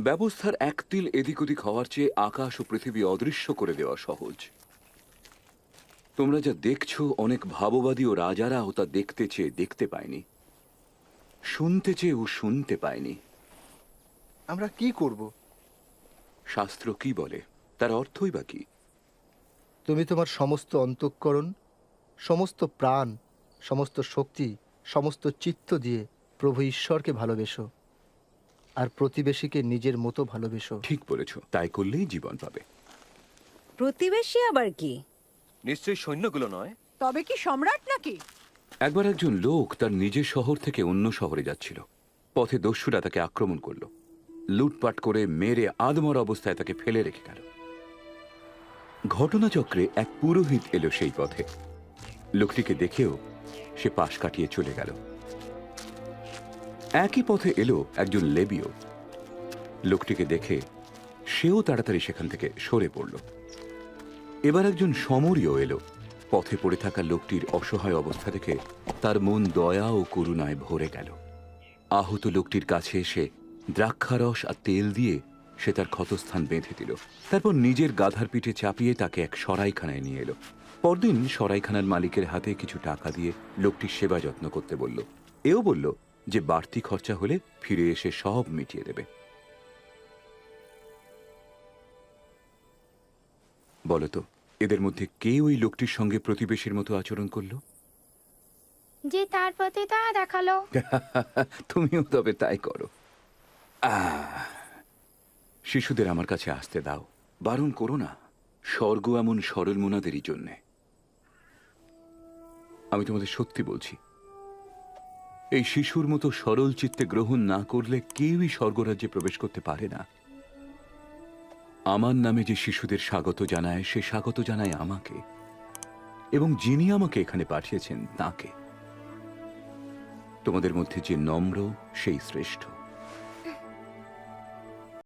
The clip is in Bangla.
ব্যবস্থার এক তিল এদিক ওদিক হওয়ার চেয়ে আকাশ ও পৃথিবী অদৃশ্য করে দেওয়া সহজ। তোমরা যা দেখছ অনেক ভাববাদী ও রাজারাও তা দেখতে চেয়ে দেখতে পায়নি। শুনতে চেয়ে ও শুনতে পায়নি। আমরা কি করব? শাস্ত্র কি বলে? তার অর্থই বা কি? তুমি তোমার সমস্ত অন্তঃকরণ সমস্ত প্রাণ সমস্ত শক্তি সমস্ত চিত্ত দিয়ে প্রভু ঈশ্বরকে ভালোবেসো। আর প্রতিবেশীকে নিজের মতো ভালোবেসো। ঠিক বলেছ তাই করলেই জীবন পাবে। প্রতিবেশী আবার কি? নিশ্চয়ই সৈন্যগুলো নয়। তবে কি সম্রাট নাকি? একবার একজন লোক তার নিজের শহর থেকে অন্য শহরে যাচ্ছিল। পথে দস্যুরা তাকে আক্রমণ করল। লুটপাট করে মেরে আদমর অবস্থায় তাকে ফেলে রেখে গেল। ঘটনাচক্রে এক পুরোহিত এলো সেই পথে। লোকটিকে দেখেও সে পাশ কাটিয়ে চলে গেল। একই পথে এলো একজন লেবিও। লোকটিকে দেখে সেও তাড়াতাড়ি সেখান থেকে সরে পড়ল। এবার একজন সমরীয় এলো। পথে পড়ে থাকা লোকটির অসহায় অবস্থা দেখে তার মন দয়া ও করুণায় ভরে গেল। আহত লোকটির কাছে এসে দ্রাক্ষারস আর তেল দিয়ে সে তার ক্ষতস্থান বেঁধে দিল। তারপর নিজের গাধার পিঠে চাপিয়ে তাকে এক সরাইখানায় নিয়ে এলো। পরদিন সরাইখানার মালিকের হাতে কিছু টাকা দিয়ে লোকটির সেবা যত্ন করতে বলল। এও বলল যে বাড়তি খরচা হলে ফিরে এসে সব মিটিয়ে দেবে। বলতো এদের মধ্যে কে ওই লোকটির সঙ্গে প্রতিবেশীর মতো আচরণ করল? যে তার প্রতি দয়া দেখাল। তুমিও তবে তাই করো। আহ, শিশুদের আমার কাছে আসতে দাও। বারণ করো না স্বর্গ এমন সরল মোনাদেরই জন্যে। আমি তোমাদের সত্যি বলছি এই শিশুর মতো সরল চিত্তে গ্রহণ না করলে কেউই স্বর্গরাজ্যে প্রবেশ করতে পারে না। আমার নামে যে শিশুদের স্বাগত জানায়, সে স্বাগত জানায় আমাকে। এবং যিনি আমাকে এখানে পাঠিয়েছেন, তাকে। তোমাদের মধ্যে যে নম্র, সেই শ্রেষ্ঠ।